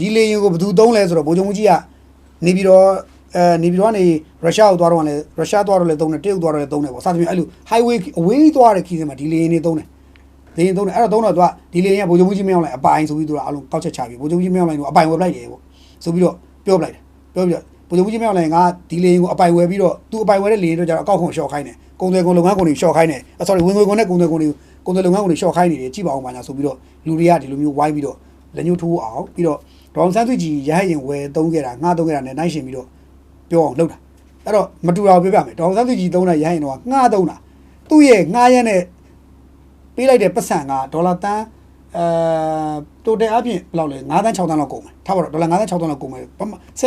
ဒီလေရင်ကိုဘယ်သူသုံးလဲဆိုတော့ဗိုလ်ချုပ်မှုကြီးကနေပြီးတော့အဲနေပြီးတော့ကနေရုရှားကိုသွားတော့လည်းရုရှားသွားတော့လည်းသုံးတယ်တရုတ်သွားတော့လည်းသုံးတယ်ပေါ့စသဖြင့်အဲ့လို highway အဝေးသွားတဲ့ခီးစဉ်မှာဒီလေရင်တွေသုံးတယ်လေရင်သုံးတယ်အဲ့တော့သုံးတော့သူကဒီလေရင်ကဗိုလ်ချုပ်မှုကြီးမင်းအောင်လိုက်အပိုင်ဆိုပြီးသူကအလုံးကောက်ချက်ချပြီးဗိုလ်ချုပ်မှုကြီးမင်းအောင်လိုက်ကိုအပိုင်ဝယ်ပလိုက်တယ်ပေါ့ဆိုပြီးတော့ပြောပလိုက်တယ်ပြောပြီးတော့ဗိုလ်ချုပ်မှုကြီးမင်းအောင်လိုက်ကဒီလေရင်ကိုအပိုင်ဝယ်ပြီးတော့သူအပိုင်ဝယ်တဲ့လေရင်တော့ကျတော့အကောက်ခွန်လျှော့ခိုင်းတယ်ကုန်တယ်ကုန်လုပ်ငန်းကုန်တွေလျှော့ခိုင်းတယ် sorry ဝင်ငွေကုန်နဲ့ကုန်တယ်ကုန်တွေကုန်တယ်လုပ်ငန်းကုန်တွေလျှော့ခိုင်းနေတယ်ကြည့်ပါအောင်ပါညာဆိုပြီးတော့လူတွေကဒီလိုမျိုးဝိုင်းပြီးတော့လက်ညှိုးထိုးအောင်ပြီးတော့ ဒေါအောင်ဆန်းစုကြည်ရဟရင်ဝယ်သုံးခဲ့တာငှားသုံးခဲ့တာနဲ့နိုင်ရှင်ပြီးတော့ပြောအောင်လုပ်တာအဲ့တော့မတူတာကိုပြောပြမယ်ဒေါအောင်ဆန်းစုကြည်သုံးတဲ့ရဟရင်တော့ငှားသုံးတာသူ့ရဲ့ငှားရမ်းတဲ့ပေးလိုက်တဲ့ပတ်စံကဒေါ်လာတန်းအဲတိုတယ်အပြင်ဘယ်လောက်လဲ9တန်း6တန်းလောက်ကုန်မယ်ထားပါတော့ဒေါ်လာ9တန်း6တန်းလောက်ကုန်မယ်10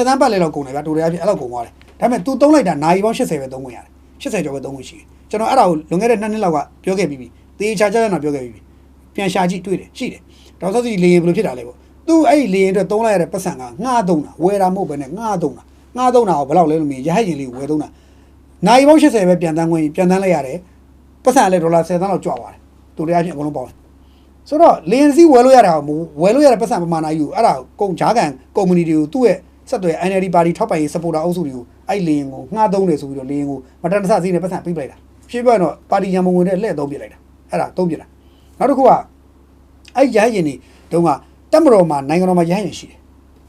တန်းပတ်လဲလောက်ကုန်တယ်ဗျာတိုတယ်အပြင်အဲ့လောက်ကုန်သွားတယ်ဒါပေမဲ့ तू သုံးလိုက်တာနိုင်ပေါင်း80ပဲသုံးဝင်ရတယ်80ကျော်ပဲသုံးဝင်ရှိတယ်ကျွန်တော်အဲ့ဒါကိုလွန်ခဲ့တဲ့2နှစ်လောက်ကပြောခဲ့ပြီးပြီတေးချာချာတော့ပြောခဲ့ပြီးပြီပြန်ရှာကြည့်တွေ့တယ်ရှိတယ်ဒေါက်တာစီလေရင်ဘယ်လိုဖြစ်တာလဲပေါ့ သူအဲ့ဒီလေရင်အတွက်သုံးလိုက်ရတဲ့ပတ်စံကငှားသုံးတာဝယ်တာမဟုတ်ပဲနဲ့ငှားသုံးတာငှားသုံးတာကိုဘယ်လောက်လဲလို့မြင်ရဟရင်လေးကိုဝယ်သုံးတာနိုင်ပေါင်း80ပဲပြန်တန်းခွင့်ပြန်တန်းလိုက်ရတယ်ပတ်စံလည်းဒေါ်လာ10သန်းလောက်ကျသွားတယ်တိုတယ်အပြင်အကုန်လုံးပေါင်းတယ်ဆိုတော့လင်းစီဝယ်လို့ရတာမဟုတ်ဝယ်လို့ရတဲ့ပတ်စံပမာဏယူအဲ့ဒါကုန်ဂျာကန်ကုမ္ပဏီတွေကိုသူ့ရဲ့ဆက်သွယ် NLD ပါတီထောက်ပိုင်ရေး supporter အုပ်စုတွေကိုအဲ့လင်းကိုငှားသုံးတယ်ဆိုပြီးတော့လင်းကိုမတန်တဆစီးနဲ့ပတ်စံပေးပလိုက်တာရှင်းပြတော့ပါတီရန်မုံဝင်တဲ့လှည့်သုံးပြလိုက်တာအဲ့ဒါသုံးပြတာနောက်တစ်ခုကအဲ့ရဟရင်တွေတုန်းက တက်မတော်မှာနိုင်ငံတော်မှာရဟရင်ရှိတယ်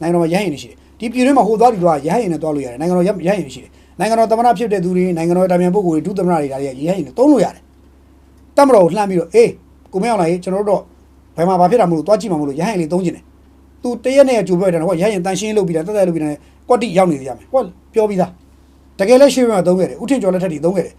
နိုင်ငံတော်မှာရဟရင်တွေရှိတယ်ဒီပြည်တွင်းမှာဟိုသွားဒီသွားရဟရင်နဲ့သွားလို့ရတယ်နိုင်ငံတော်ရဟရင်တွေရှိတယ်နိုင်ငံတော်သမ္မတဖြစ်တဲ့သူတွေနိုင်ငံတော်တာဝန်ပုဂ္ဂိုလ်တွေဒုသမ္မတတွေဒါတွေကရဟရင်တွေသုံးလို့ရတယ်တက်မတော်ကိုလှမ်းပြီးတော့အေးကိုမင်းအောင်လိုက်ကျွန်တော်တို့တော့ဘယ်မှာဘာဖြစ်တာမလို့တွားကြည့်မှာမလို့ရဟရင်လေးသုံးကျင်တယ်သူတရက်နဲ့ကြိုပြောတယ်ဟောရဟရင်တန်ရှင်းလုပ်ပြီးတာတက်တက်လုပ်ပြီးတယ်ကွက်တိရောက်နေသေးရမယ်ဟောပြောပြီးသားတကယ်လည်းရှေ့ဘက်မှာသုံးခဲ့တယ်ဥထင်ကျော်လက်ထက်တွေသုံးခဲ့တယ်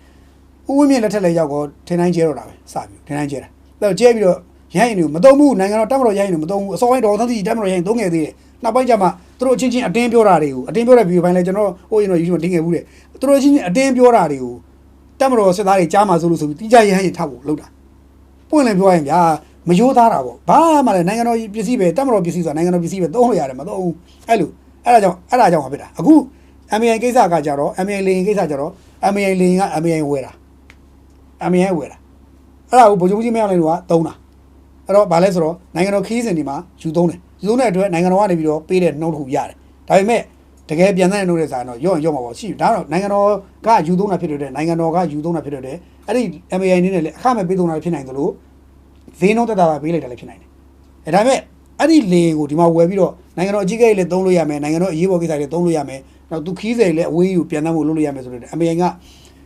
ဥဝင်းမြင့်လက်ထက်လည်းရောက်တော့ထင်တိုင်းကျဲတော့တာပဲစပြီးထင်တိုင်းကျဲတာအဲ့တော့ကျဲပြီးတော့ ရဟရင်တွေကိုမသုံးဘူးနိုင်ငံတော်တက်မတော်ရဟရင်တွေမသုံးဘူးအစောပိုင်းတော်သန်းစီတက်မတော်ရဟရင်သုံးခဲ့သေးတယ်နောက်ပိုင်းကျမှသူတို့အချင်းချင်းအတင်းပြောတာတွေကိုအတင်းပြောတဲ့ဗီဒီယိုပိုင်းလည်းကျွန်တော်ဟိုရင်တော့ YouTube မှာတင်ခဲ့ဘူးတဲ့သူတို့အချင်းချင်းအတင်းပြောတာတွေကိုတက်မတော်စစ်သားတွေကြားမှာဆိုလို့ဆိုပြီးတိကျရဟရင်ထောက်ဖို့လုပ်တာပွင့်လင်းပြောရရင်ဗျာမယိုးသားတာပေါ့ဘာမှလည်းနိုင်ငံတော်ပစ္စည်းပဲတက်မတော်ပစ္စည်းဆိုတာနိုင်ငံတော်ပစ္စည်းပဲသုံးလို့ရတယ်မသုံးဘူးအဲ့လိုအဲ့ဒါကြောင့်အဲ့ဒါကြောင့်ဖြစ်တာအခု MAI ကိစ္စကကြတော့ MAI လေရင်ကိစ္စကြတော့ MAI လေရင်က MAI ဝယ်တာ MAI ဝယ်တာအဲ့ဒါကိုဗိုလ်ချုပ်ကြီးမင်းအောင်လှိုင်တို့ကသုံးတာ အဲ့တော့ဗာလဲဆိုတော့နိုင်ငံတော်ခီးစဉ်ဒီမှာယူသုံးတယ်ယူသုံးတဲ့အတွက်နိုင်ငံတော်ကနေပြီးတော့ပေးတဲ့နှုတ်ထုတ်ရတယ်ဒါပေမဲ့တကယ်ပြန်တဲ့နှုတ်တဲ့ဆိုင်တော့ရော့ရင်ရော့မှာပေါ့ရှိဒါတော့နိုင်ငံတော်ကယူသုံးတာဖြစ်တဲ့နိုင်ငံတော်ကယူသုံးတာဖြစ်တဲ့အဲ့ဒီ MAI နေနဲ့လည်းအခမဲ့ပေးသုံးတာဖြစ်နိုင်သလိုဈေးနှုန်းတက်တာပါပေးလိုက်တာလည်းဖြစ်နိုင်တယ်။အဲဒါပေမဲ့အဲ့ဒီလေကိုဒီမှာဝယ်ပြီးတော့နိုင်ငံတော်အကြီးအကဲတွေလည်းသုံးလို့ရမယ်နိုင်ငံတော်အရေးပေါ်ကိစ္စတွေလည်းသုံးလို့ရမယ်။နောက်သူခီးစိန်လည်းအဝေးယူပြန်တမ်းဖို့လုပ်လို့ရမယ်ဆိုတော့အမေရိကန်က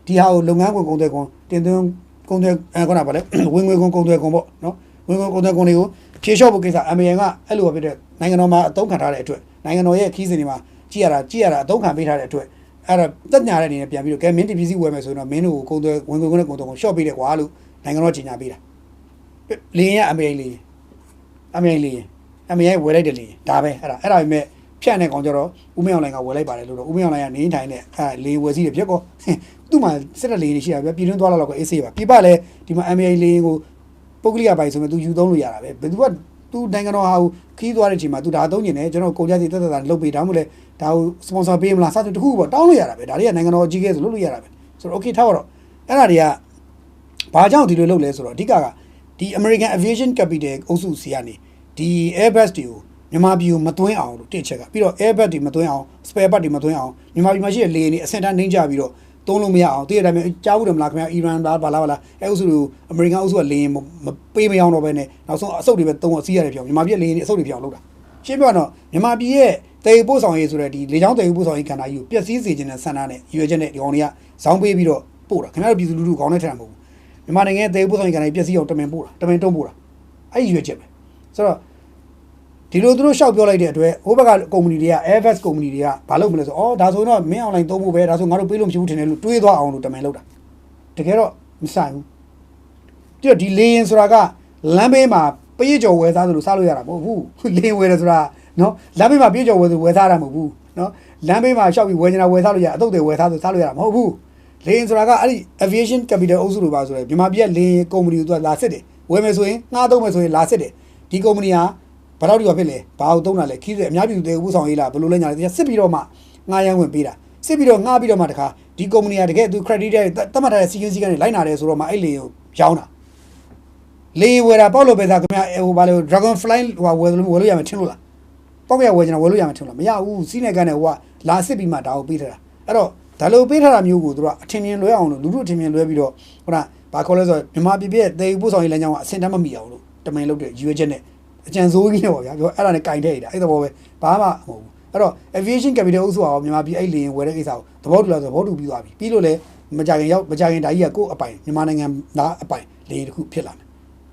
ဒီဟာကိုလုပ်ငန်းခွင်ကုန်သွယ်ခွန်တင်သွင်းကုန်သွယ်အဲခုနကဗာလဲဝင်ငွေခွန်ကုန်သွယ်ခွန်ပေါ့နော် ဝင်ငွေကုန်သွယ်ခွန်တွေကိုဖြေလျှော့ဖို့ကိစ္စအမေရိကန်ကအဲ့လိုပဲဖြစ်တဲ့နိုင်ငံတော်မှာအသုံးခံထားတဲ့အတွက်နိုင်ငံတော်ရဲ့ခီးစိန်တွေမှာကြည်ရတာကြည်ရတာအသုံးခံပေးထားတဲ့အတွက်အဲ့ဒါတက်ညာတဲ့အနေနဲ့ပြန်ပြီးတော့ကဲမင်းဒီပစ္စည်းဝယ်မယ်ဆိုရင်တော့မင်းတို့ကိုကုန်သွယ်ဝင်ငွေခွန်နဲ့ကုန်သွယ်ခွန်လျှော့ပေးတယ်ကွာလို့နိုင်ငံတော်ကြီးညာပေးတာလေရင်ကအမေရိကန်လေရင်အမေရိကန်လေရင်အမေရိကန်ဝယ်လိုက်တယ်လေရင်ဒါပဲအဲ့ဒါအဲ့ဒါပေမဲ့ဖြတ်နေကောင်ကြတော့ဦးမင်းအောင်လိုင်ကဝယ်လိုက်ပါတယ်လို့တော့ဦးမင်းအောင်လိုင်ကနေထိုင်နေအဲလေဝယ်စီးတယ်ဖြစ်ကောသူ့မှာစစ်တဲ့လေရင်ရှိတာပဲပြည်တွင်းသွားလောက်တော့အေးဆေးပါပြပလဲဒီမှာအမေရိကန်လေရင်ကို ပုဂ္ဂလိကပိုင်ဆိုမဲ့သူယူသုံးလို့ရတာပဲဘယ်သူကသူနိုင်ငံတော်ဟာခီးသွားတဲ့အချိန်မှာသူဒါသုံးနေတယ်ကျွန်တော်ကုန်ကြစီတက်တက်တာလုပ်ပေးဒါမှမဟုတ်လေဒါကိုစပွန်ဆာပေးမလားစသဖြင့်တခုပေါ့တောင်းလို့ရတာပဲဒါတွေကနိုင်ငံတော်အကြီးအကဲဆိုလုပ်လို့ရတာပဲဆိုတော့ okay ထားတော့အဲ့ဒါတွေကဘာကြောင့်ဒီလိုလုပ်လဲဆိုတော့အဓိကကဒီ American Aviation Capital အုပ်စုစီကနေဒီ Airbus တွေကိုမြန်မာပြည်ကိုမသွင်းအောင်လို့တစ်ချက်ကပြီးတော့ Airbus တွေမသွင်းအောင် spare part တွေမသွင်းအောင်မြန်မာပြည်မှာရှိတဲ့လေယာဉ်တွေအဆင့်တန်းနှိမ့်ကြပြီးတော့ သုံးလို့မရအောင်တည့်ရတဲ့အတိုင်းကြားဘူးတယ်မလားခင်ဗျာအီရန်လားဘာလားဘာလားအဲအုပ်စုတွေကို American အုပ်စုကလေယာဉ်မပေးမရအောင်တော့ပဲနဲ့နောက်ဆုံးအဆုတ်တွေပဲသုံးအောင်စီးရတယ်ပြောင်းမြန်မာပြည်လေယာဉ်တွေအဆုတ်တွေပြောင်းလောက်တာရှင်းပြတော့မြန်မာပြည်ရဲ့တည်ပို့ဆောင်ရေးဆိုတဲ့ဒီလေကြောင်းတည်ပို့ဆောင်ရေးကဏ္ဍကြီးကိုပျက်စီးစေခြင်းနဲ့ဆန္ဒနဲ့ရွေချက်နဲ့ဒီကောင်တွေကဇောင်းပေးပြီးတော့ပို့တာခင်ဗျားတို့ပြည်သူလူထုခေါင်းနဲ့ထက်တာမဟုတ်ဘူးမြန်မာနိုင်ငံရဲ့တည်ပို့ဆောင်ရေးကဏ္ဍကြီးပျက်စီးအောင်တမင်ပို့တာတမင်တုံးပို့တာအဲ့ဒီရွေးချက်ပဲဆိုတော့ ဒီလိုသူတို့ရှောက်ပြောလိုက်တဲ့အတွက်ဟိုဘက်ကကုမ္ပဏီတွေက Airbus ကုမ္ပဏီတွေကဘာလုပ်မလဲဆိုတော့အော်ဒါဆိုရင်တော့မင်း online သုံးဖို့ပဲဒါဆိုငါတို့ပေးလို့မရှိဘူးထင်တယ်လို့တွေးသွားအောင်လို့တမန်လောက်တာတကယ်တော့မဆိုင်ဘူးပြီးတော့ဒီလေရင်ဆိုတာကလမ်းဘေးမှာပေးကြော်ဝယ်သားသလိုစားလို့ရတာမဟုတ်ဘူးလေရင်ဝယ်တယ်ဆိုတာနော်လမ်းဘေးမှာပေးကြော်ဝယ်ဆိုဝယ်သားတာမဟုတ်ဘူးနော်လမ်းဘေးမှာရှောက်ပြီးဝယ်နေတာဝယ်သားလို့ရအတုတ်တွေဝယ်သားဆိုစားလို့ရတာမဟုတ်ဘူးလေရင်ဆိုတာကအဲ့ဒီ aviation capital အုပ်စုလိုပါဆိုရယ်မြန်မာပြည်ကလေရင်ကုမ္ပဏီတို့ကလာစစ်တယ်ဝယ်မယ်ဆိုရင်ငှားသုံးမယ်ဆိုရင်လာစစ်တယ်ဒီကုမ္ပဏီဟာ ဘာလို့ဒီမှာဖြစ်လဲဘာလို့သုံးတာလဲခီးစအများပြည်သူတွေဥပဆောင်ရေးလားဘယ်လိုလဲညာလဲစစ်ပြီးတော့မှငှားရမ်းဝင်ပေးတာစစ်ပြီးတော့ငှားပြီးတော့မှတခါဒီကုမ္ပဏီကတကယ်သူ credit တွေတတ်မှတ်ထားတဲ့စီကင်းစီကင်းတွေလိုက်နာတယ်ဆိုတော့မှအဲ့လေကိုရောင်းတာလေဝယ်တာပေါ့လို့ပဲသားခင်ဗျဟိုဘာလို့ dragon fly ဟိုဝယ်လို့ဝယ်လို့ရမယ်ထင်လို့လားပေါက်ရဝယ်ချင်တာဝယ်လို့ရမှာထင်လားမရဘူးစီးနေကန်နဲ့ဟိုကလာစစ်ပြီးမှဒါကိုပေးထားတာအဲ့တော့ဒါလိုပေးထားတာမျိုးကိုသူကအထင်မြင်လွဲအောင်လို့လူလူအထင်မြင်လွဲပြီးတော့ဟိုကဘာခေါ်လဲဆိုတော့မြန်မာပြည်ပြည့်တဲ့ပို့ဆောင်ရေးလမ်းကြောင်းကအဆင့်တန်းမမီအောင်လို့တမင်လုပ်တဲ့ရွေးချက်နဲ့ အကြံစိုးကြီးနဲ့ပေါ့ဗျာပြောအဲ့ဒါနဲ့ကင်တဲ့နေတာအဲ့သဘောပဲဘာမှမဟုတ်ဘူးအဲ့တော့ aviation capital အုပ်စုကရောမြန်မာပြည်အဲ့လေရင်ဝယ်တဲ့ကိစ္စကိုသဘောတူလားဆိုသဘောတူပြီးသွားပြီပြီးလို့လည်းမကြခင်ရောက်မကြခင်ဒါကြီးကကိုယ့်အပိုင်မြန်မာနိုင်ငံသားအပိုင်လေရင်တစ်ခုဖြစ်လာမယ်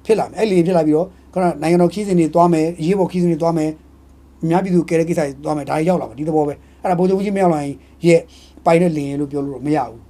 ဖြစ်လာမယ်အဲ့လေရင်ဖြစ်လာပြီးတော့ခဏနိုင်ငံတော်ခီးစဉ်တွေသွားမယ်အရေးပေါ်ခီးစဉ်တွေသွားမယ်အများပြည်သူကဲတဲ့ကိစ္စတွေသွားမယ်ဒါကြီးရောက်လာမယ်ဒီသဘောပဲအဲ့ဒါဗိုလ်ချုပ်ကြီးမရောက်လာရင်ရဲ့ပိုင်တဲ့လေရင်လို့ပြောလို့တော့မရဘူး